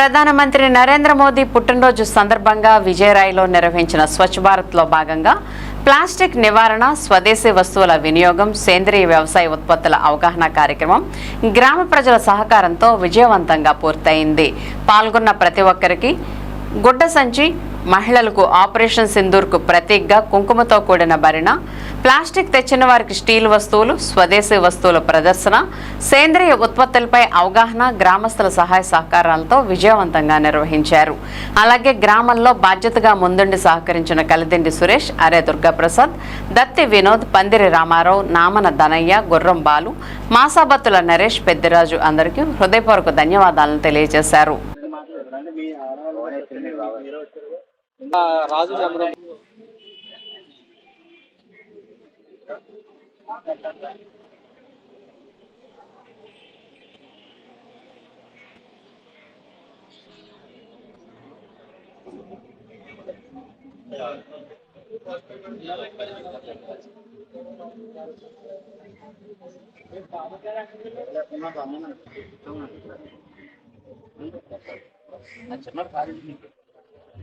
ప్రధానమంత్రి నరేంద్ర మోదీ పుట్టినరోజు సందర్భంగా విజయరాయిలో నిర్వహించిన స్వచ్ఛ భారత్లో భాగంగా ప్లాస్టిక్ నివారణ స్వదేశీ వస్తువుల వినియోగం సేంద్రియ వ్యవసాయ ఉత్పత్తుల అవగాహన కార్యక్రమం గ్రామ ప్రజల సహకారంతో విజయవంతంగా పూర్తయింది. పాల్గొన్న ప్రతి ఒక్కరికి గుడ్డ సంచి మహిళలకు ఆపరేషన్ సింధూర్కు ప్రతీకగా కుంకుమతో కూడిన భరిణ ప్లాస్టిక్ తెచ్చిన వారికి స్టీల్ వస్తువులు స్వదేశీ వస్తువుల ప్రదర్శన సేంద్రియ ఉత్పత్తులపై అవగాహన గ్రామస్తుల సహాయ సహకారాలతో విజయవంతంగా నిర్వహించారు. అలాగే గ్రామంలో బాధ్యతగా ముందుండి సహకరించిన కలిదిండి సురేష్ అరే దుర్గాప్రసాద్ దత్తి వినోద్ పందిరి రామారావు నామన ధనయ్య గుర్రం బాలు మాసాబత్తుల నరేష్ పెద్దిరాజు అందరికీ హృదయపూర్వక ధన్యవాదాలను తెలియజేశారు. రాజు చంద్రం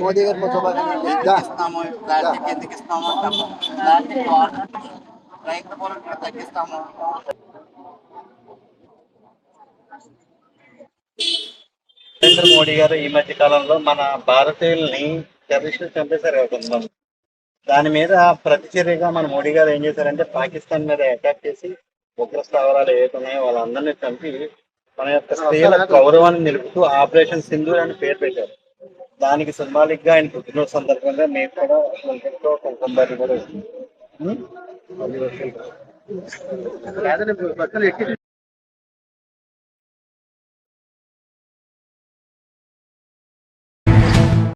మోదీ గారు ఇస్తాము ప్లాస్టిక్ ఎందుకు ఇస్తాము ప్లాస్టిక్ రైతు మూలంగా తగ్గిస్తాము నరేంద్ర మోడీ గారు ఈ మధ్య కాలంలో మన భారతీయుల్ని టెర్రరిస్టులు చంపేశారు కదా కొంతమంది దాని మీద ప్రతిచర్యగా మన మోడీ గారు ఏం చేశారంటే పాకిస్తాన్ మీద అటాక్ చేసి ఉగ్ర స్థావరాలు ఏవైతే ఉన్నాయో వాళ్ళందరినీ చంపి మన యొక్క స్త్రీల గౌరవాన్ని నిలుపుతూ ఆపరేషన్ సింధూర్ అని పేరు పెట్టారు. దానికి సింబాలిక్గా ఆయన పుట్టినరోజు సందర్భంగా మేము కూడా కొంత కూడా